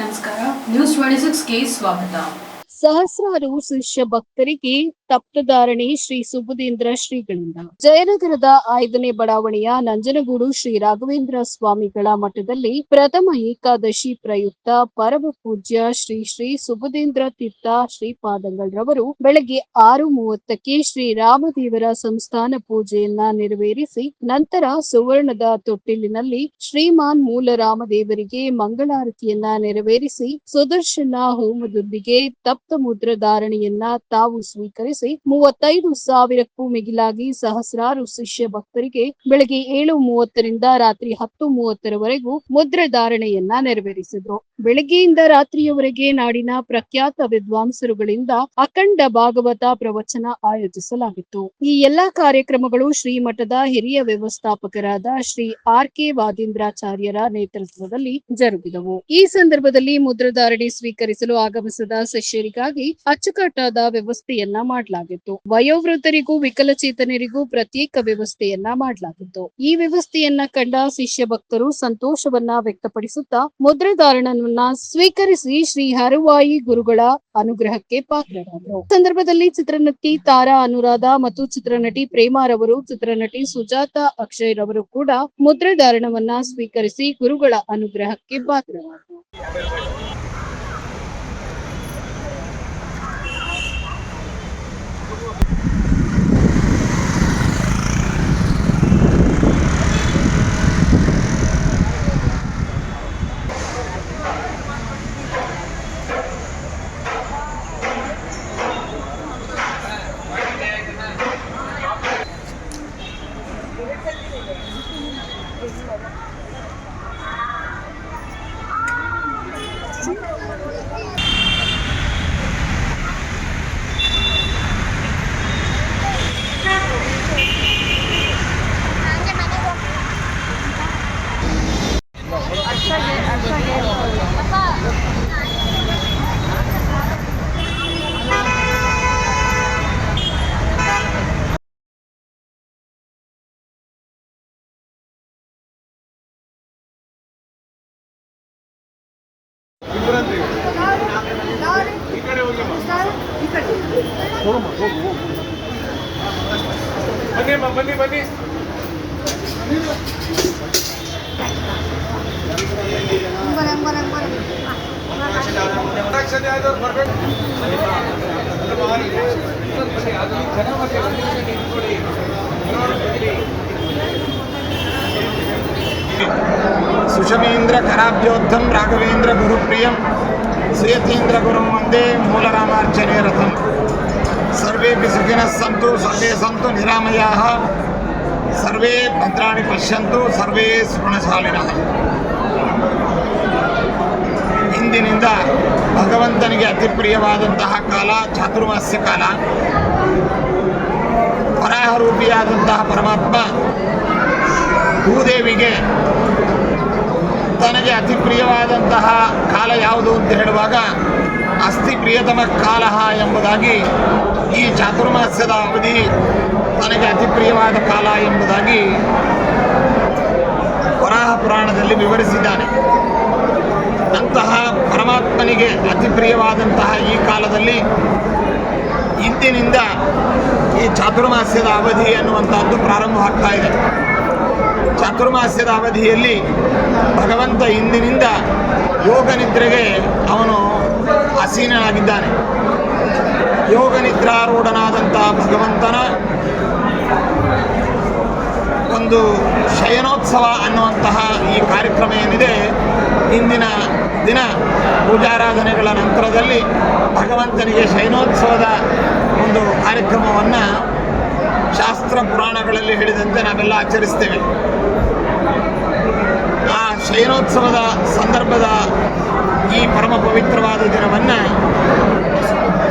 ನಮಸ್ಕಾರ news twenty ಸಿಕ್ಸ್ಗೆ ಸ್ವಾಗತ ಸಹಸ್ರಾರು ಶಿಷ್ಯ ಭಕ್ತರಿಗೆ ತಪ್ತಧಾರಣೆ ಶ್ರೀ ಸುಬುಧೀಂದ್ರ ಶ್ರೀಗಳಿಂದ. ಜಯನಗರದ ಐದನೇ ಬಡಾವಣೆಯ ನಂಜನಗೂಡು ಶ್ರೀ ರಾಘವೇಂದ್ರ ಸ್ವಾಮಿಗಳ ಮಠದಲ್ಲಿ ಪ್ರಥಮ ಏಕಾದಶಿ ಪ್ರಯುಕ್ತ ಪರಮ ಪೂಜ್ಯ ಶ್ರೀ ಶ್ರೀ ಸುಬುಧೀಂದ್ರ ತೀರ್ಥ ಶ್ರೀಪಾದಂಗಳರವರು ಬೆಳಗ್ಗೆ ಆರು ಮೂವತ್ತಕ್ಕೆ ಶ್ರೀ ರಾಮದೇವರ ಸಂಸ್ಥಾನ ಪೂಜೆಯನ್ನ ನೆರವೇರಿಸಿ ನಂತರ ಸುವರ್ಣದ ತೊಟ್ಟಿಲಿನಲ್ಲಿ ಶ್ರೀಮಾನ್ ಮೂಲ ರಾಮದೇವರಿಗೆ ಮಂಗಳಾರತಿಯನ್ನ ನೆರವೇರಿಸಿ ಸುದರ್ಶನ ಹೋಮದೊಂದಿಗೆ ತಪ್ತ ಮುದ್ರ ಧಾರಣೆಯನ್ನ ತಾವು ಸ್ವೀಕರಿಸಿ ಮೂವತ್ತೈದು ಸಾವಿರಕ್ಕೂ ಮಿಗಿಲಾಗಿ ಸಹಸ್ರಾರು ಶಿಷ್ಯ ಭಕ್ತರಿಗೆ ಬೆಳಗ್ಗೆ ಏಳು ಮೂವತ್ತರಿಂದ ರಾತ್ರಿ ಹತ್ತು ಮೂವತ್ತರವರೆಗೂ ಮುದ್ರೆ ಧಾರಣೆಯನ್ನ ನೆರವೇರಿಸಿದ್ರು. ಬೆಳಗ್ಗೆಯಿಂದ ರಾತ್ರಿಯವರೆಗೆ ನಾಡಿನ ಪ್ರಖ್ಯಾತ ವಿದ್ವಾಂಸರುಗಳಿಂದ ಅಖಂಡ ಭಾಗವತ ಪ್ರವಚನ ಆಯೋಜಿಸಲಾಗಿತ್ತು. ಈ ಎಲ್ಲಾ ಕಾರ್ಯಕ್ರಮಗಳು ಶ್ರೀಮಠದ ಹಿರಿಯ ವ್ಯವಸ್ಥಾಪಕರಾದ ಶ್ರೀ ಆರ್ ಕೆ ವಾದೀಂದ್ರಾಚಾರ್ಯರ ನೇತೃತ್ವದಲ್ಲಿ ಜರುಗಿದವು. ಈ ಸಂದರ್ಭದಲ್ಲಿ ಮುದ್ರಧಾರಣೆ ಸ್ವೀಕರಿಸಲು ಆಗಮಿಸಿದ ಶಿಷ್ಯರಿಗಾಗಿ ಅಚ್ಚುಕಟ್ಟಾದ ವ್ಯವಸ್ಥೆಯನ್ನ ಮಾಡಲಾಗಿತ್ತು. ವಯೋವೃದ್ಧರಿಗೂ, ವಿಕಲಚೇತನರಿಗೂ ಪ್ರತ್ಯೇಕ ವ್ಯವಸ್ಥೆಯನ್ನ ಮಾಡಲಾಗಿತ್ತು. ಈ ವ್ಯವಸ್ಥೆಯನ್ನ ಕಂಡ ಶಿಷ್ಯ ಭಕ್ತರು ಸಂತೋಷವನ್ನ ವ್ಯಕ್ತಪಡಿಸುತ್ತಾ ಮುದ್ರಧಾರಣವನ್ನ ಸ್ವೀಕರಿಸಿ ಶ್ರೀ ಹರುವಾಯಿ ಗುರುಗಳ ಅನುಗ್ರಹಕ್ಕೆ ಪಾತ್ರರಾದರು. ಸಂದರ್ಭದಲ್ಲಿ ಚಿತ್ರನಟಿ ತಾರಾ ಅನುರಾಧ ಮತ್ತು ಚಿತ್ರನಟಿ ಪ್ರೇಮಾರವರು ಚಿತ್ರನಟಿ ಸುಜಾತ ಅಕ್ಷಯ್ ರವರು ಕೂಡ ಮುದ್ರಧಾರಣವನ್ನ ಸ್ವೀಕರಿಸಿ ಗುರುಗಳ ಅನುಗ್ರಹಕ್ಕೆ ಪಾತ್ರರಾದರು. છોડોમાં બની બની બની సుషమేంద్ర కరాభ్యోద్ధం రాఘవేంద్ర గురుప్రియం శ్రీయేంద్ర గురుం వందే మూలరామార్చనే రథం ರಥಂ ಸರ್ವೇಪಿ सन्तु ಸರ್ವೇ ಸಂತು ನಿರಾಮಯಾಃ ಸರ್ವೇ ಭದ್ರಾಣಿ ಪಶ್ಯಂತು ಸರ್ವೇ ಸುಗುಣಶಾಲಿನಃ ಇಂದಿನಿಂದ ಭಗವಂತನಿಗೆ ಅತಿ ಪ್ರಿಯವಾದಂತಹ ಕಾಲ ಚಾತುರ್ಮಾಸ್ಯ ಕಾಲ. ವರಾಹರೂಪಿಯಾದಂತಹ ಪರಮಾತ್ಮ ಭೂದೇವಿಗೆ ತನಗೆ ಅತಿ ಪ್ರಿಯವಾದಂತಹ ಕಾಲ ಯಾವುದು ಅಂತ ಹೇಳುವಾಗ ಅಸ್ಥಿ ಪ್ರಿಯತಮ ಕಾಲ ಎಂಬುದಾಗಿ ಈ ಚಾತುರ್ಮಾಸ್ಯದ ಅವಧಿ ನನಗೆ ಅತಿ ಪ್ರಿಯವಾದ ಕಾಲ ಎಂಬುದಾಗಿ ವರಾಹ ಪುರಾಣದಲ್ಲಿ ವಿವರಿಸಿದ್ದಾನೆ. ಅಂತಹ ಪರಮಾತ್ಮನಿಗೆ ಅತಿ ಪ್ರಿಯವಾದಂತಹ ಈ ಕಾಲದಲ್ಲಿ ಇಂದಿನಿಂದ ಈ ಚಾತುರ್ಮಾಸ್ಯದ ಅವಧಿ ಅನ್ನುವಂಥದ್ದು ಪ್ರಾರಂಭವಾಗ್ತಾ ಇದೆ. ಚಾತುರ್ಮಾಸ್ಯದ ಅವಧಿಯಲ್ಲಿ ಭಗವಂತ ಇಂದಿನಿಂದ ಯೋಗ ನಿದ್ರೆಗೆ ಅವನು ಅಸೀನನಾಗಿದ್ದಾನೆ. ಯೋಗ ನಿದ್ರಾರೂಢನಾದಂತಹ ಭಗವಂತನ ಒಂದು ಶಯನೋತ್ಸವ ಅನ್ನುವಂತಹ ಈ ಕಾರ್ಯಕ್ರಮ ಏನಿದೆ, ಇಂದಿನ ದಿನ ಪೂಜಾರಾಧನೆಗಳ ನಂತರದಲ್ಲಿ ಭಗವಂತನಿಗೆ ಶಯನೋತ್ಸವದ ಒಂದು ಕಾರ್ಯಕ್ರಮವನ್ನು ಶಾಸ್ತ್ರ ಪುರಾಣಗಳಲ್ಲಿ ಹೇಳಿದಂತೆ ನಾವೆಲ್ಲ ಆಚರಿಸ್ತೇವೆ. ಆ ಶಯನೋತ್ಸವದ ಸಂದರ್ಭದ ಈ ಪರಮ ಪವಿತ್ರವಾದ ದಿನವನ್ನು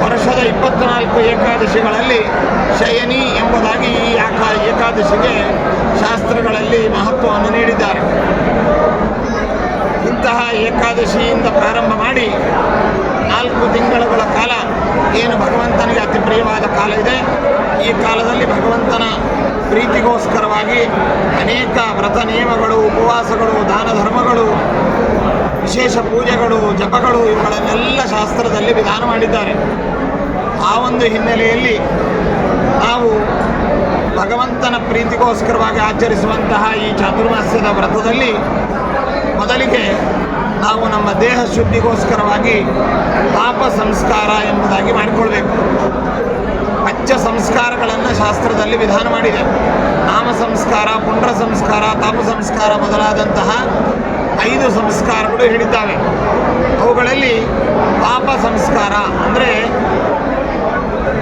ವರ್ಷದ ಇಪ್ಪತ್ನಾಲ್ಕು ಏಕಾದಶಿಗಳಲ್ಲಿ ಶಯನಿ ಎಂಬುದಾಗಿ ಈ ಏಕಾದಶಿಗೆ ಶಾಸ್ತ್ರಗಳಲ್ಲಿ ಮಹತ್ವವನ್ನು ನೀಡಿದ್ದಾರೆ. ಇಂತಹ ಏಕಾದಶಿಯಿಂದ ಪ್ರಾರಂಭ ಮಾಡಿ ನಾಲ್ಕು ತಿಂಗಳುಗಳ ಕಾಲ ಏನು ಭಗವಂತನಿಗೆ ಅತಿ ಪ್ರಿಯವಾದ ಕಾಲ ಇದೆ? ಈ ಕಾಲದಲ್ಲಿ ಭಗವಂತನ ಪ್ರೀತಿಗೋಸ್ಕರವಾಗಿ ಅನೇಕ ವ್ರತ ನಿಯಮಗಳು, ಉಪವಾಸಗಳು ದಾನ ಧರ್ಮಗಳು ವಿಶೇಷ ಪೂಜೆಗಳು, ಜಪಗಳು, ಇವುಗಳನ್ನೆಲ್ಲ ಶಾಸ್ತ್ರದಲ್ಲಿ ವಿಧಾನ ಮಾಡಿದ್ದಾರೆ. ಆ ಒಂದು ಹಿನ್ನೆಲೆಯಲ್ಲಿ ನಾವು ಭಗವಂತನ ಪ್ರೀತಿಗೋಸ್ಕರವಾಗಿ ಆಚರಿಸುವಂತಹ ಈ ಚಾತುರ್ಮಾಸ್ಯದ ವ್ರತದಲ್ಲಿ ಮೊದಲಿಗೆ ನಾವು ನಮ್ಮ ದೇಹ ಶುದ್ಧಿಗೋಸ್ಕರವಾಗಿ ಪಾಪ ಸಂಸ್ಕಾರ ಎಂಬುದಾಗಿ ಮಾಡಿಕೊಳ್ಬೇಕು. ಪಂಚ ಸಂಸ್ಕಾರಗಳನ್ನು ಶಾಸ್ತ್ರದಲ್ಲಿ ವಿಧಾನ ಮಾಡಿದೆ. ನಾಮ ಸಂಸ್ಕಾರ, ಪುಂಡ್ರ ಸಂಸ್ಕಾರ, ತಾಪ ಸಂಸ್ಕಾರ ಮೊದಲಾದಂತಹ ಐದು ಸಂಸ್ಕಾರಗಳು ಹಿಡಿತಾವೆ ಅವುಗಳಲ್ಲಿ ಪಾಪ ಸಂಸ್ಕಾರ ಅಂದರೆ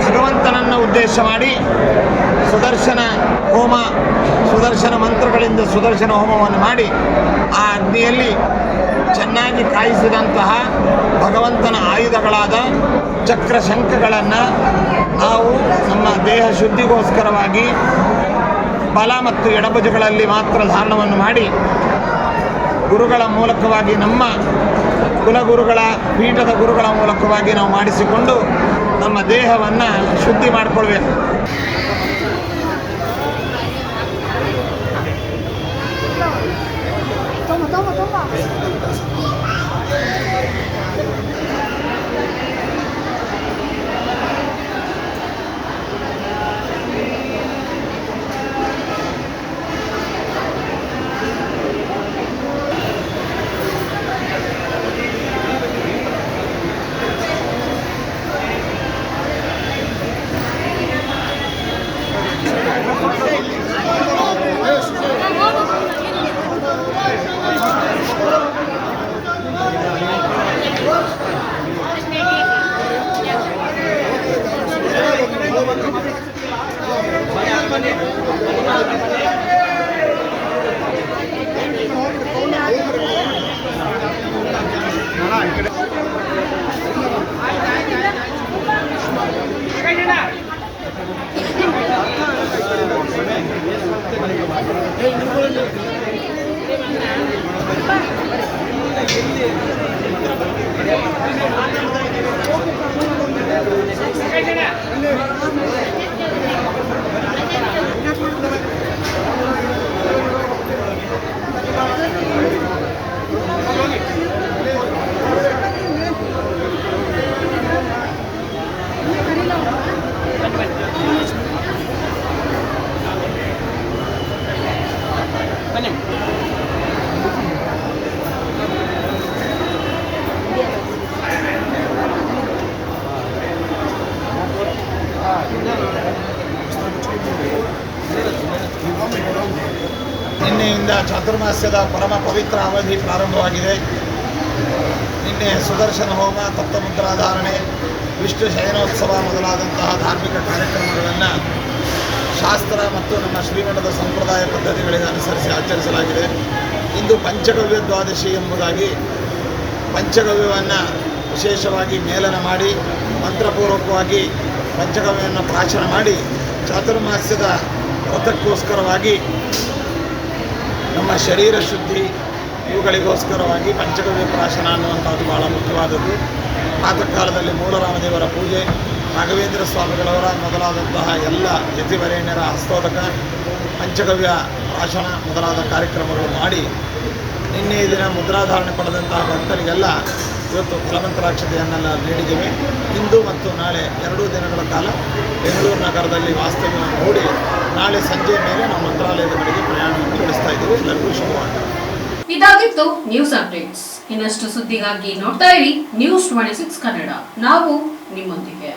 ಭಗವಂತನನ್ನು ಉದ್ದೇಶ ಮಾಡಿ ಸುದರ್ಶನ ಹೋಮ, ಸುದರ್ಶನ ಮಂತ್ರಗಳಿಂದ ಸುದರ್ಶನ ಹೋಮವನ್ನು ಮಾಡಿ ಆ ಅಗ್ನಿಯಲ್ಲಿ ಚೆನ್ನಾಗಿ ಕಾಯಿಸಿದಂತಹ ಭಗವಂತನ ಆಯುಧಗಳಾದ ಚಕ್ರ ಶಂಖಗಳನ್ನು ನಾವು ನಮ್ಮ ದೇಹ ಶುದ್ಧಿಗೋಸ್ಕರವಾಗಿ ಬಲ ಮತ್ತು ಎಡಭುಜಗಳಲ್ಲಿ ಮಾತ್ರ ಧಾರಣವನ್ನು ಮಾಡಿ ಗುರುಗಳ ಮೂಲಕವಾಗಿ ನಮ್ಮ ಕುಲಗುರುಗಳ ಪೀಠದ ಗುರುಗಳ ಮೂಲಕವಾಗಿ ನಾವು ಮಾಡಿಸಿಕೊಂಡು ನಮ್ಮ ದೇಹವನ್ನು ಶುದ್ಧಿ ಮಾಡಿಕೊಳ್ಬೇಕು. ನಿನ್ನೆಯಿಂದ ಚಾತುರ್ಮಾಸ್ಯದ ಪರಮ ಪವಿತ್ರ ಅವಧಿ ಪ್ರಾರಂಭವಾಗಿದೆ. ನಿನ್ನೆ ಸುದರ್ಶನ ಹೋಮ ತಪ್ತಮುದ್ರಾಧಾರಣೆ ವಿಷ್ಣು ಶಯನೋತ್ಸವ ಮೊದಲಾದಂತಹ ಧಾರ್ಮಿಕ ಕಾರ್ಯಕ್ರಮಗಳನ್ನು ಶಾಸ್ತ್ರ ಮತ್ತು ನಮ್ಮ ಶ್ರೀಮಠದ ಸಂಪ್ರದಾಯ ಪದ್ಧತಿಗಳಿಗೆ ಅನುಸರಿಸಿ ಆಚರಿಸಲಾಗಿದೆ. ಇಂದು ಪಂಚಗವ್ಯ ದ್ವಾದಶಿ ಎಂಬುದಾಗಿ ಪಂಚಗವ್ಯವನ್ನು ವಿಶೇಷವಾಗಿ ಮೇಲನ ಮಾಡಿ, ಮಂತ್ರಪೂರ್ವಕವಾಗಿ ಪಂಚಗವ್ಯವನ್ನು ಪ್ರಾಚನ ಮಾಡಿ, ಚಾತುರ್ಮಾಸ್ಯದ ವ್ರತಕ್ಕೋಸ್ಕರವಾಗಿ ನಮ್ಮ ಶರೀರ ಶುದ್ಧಿ ಇವುಗಳಿಗೋಸ್ಕರವಾಗಿ ಪಂಚಗವ್ಯ ಪ್ರಾಶನ ಅನ್ನುವಂಥದ್ದು ಭಾಳ ಮುಖ್ಯವಾದದ್ದು. ಆದ ಕಾಲದಲ್ಲಿ ಮೂಲರಾಮದೇವರ ಪೂಜೆ ರಾಘವೇಂದ್ರ ಸ್ವಾಮಿಗಳವರ ಮೊದಲಾದಂತಹ ಎಲ್ಲ ಯತಿವರೇಣ್ಯರ ಹಸ್ತೋದಕ, ಪಂಚಗವ್ಯ ಪ್ರಾಶನ ಮೊದಲಾದ ಕಾರ್ಯಕ್ರಮಗಳು ಮಾಡಿ ನಿನ್ನೆ ದಿನ ಮುದ್ರಾಧಾರಣೆ ಪಡೆದಂತಹ ಭಕ್ತರಿಗೆಲ್ಲ ಇವತ್ತು ಫಲಮಂತ್ರಾಕ್ಷತೆಯನ್ನೆಲ್ಲ ನೀಡಿದ್ದೇವೆ. ಇಂದು ಮತ್ತು ನಾಳೆ ಎರಡೂ ದಿನಗಳ ಕಾಲ ಬೆಂಗಳೂರು ನಗರದಲ್ಲಿ ವಾಸ್ತವ್ಯ ನೋಡಿ ನಾಳೆ ಸಂಜೆ ಮೇಲೆ ನಾವು ಮಂತ್ರಾಲಯದ ಕಡೆಗೆ ಪ್ರಯಾಣವನ್ನು ಬೆಳೆಸ್ತಾ ಇದ್ದೀವಿ. ಎಲ್ಲರಿಗೂ ಶುಭವಾದ ಇದಾಗಿತ್ತು ನ್ಯೂಸ್ ಅಪ್ಡೇಟ್ಸ್. ಇನ್ನಷ್ಟು ಸುದ್ದಿಗಾಗಿ ನೋಡ್ತಾ ಇರಿ ನ್ಯೂಸ್ ಟ್ವೆಂಟಿ ಸಿಕ್ಸ್ ಕನ್ನಡ. ನಾವು ನಿಮ್ಮೊಂದಿಗೆ.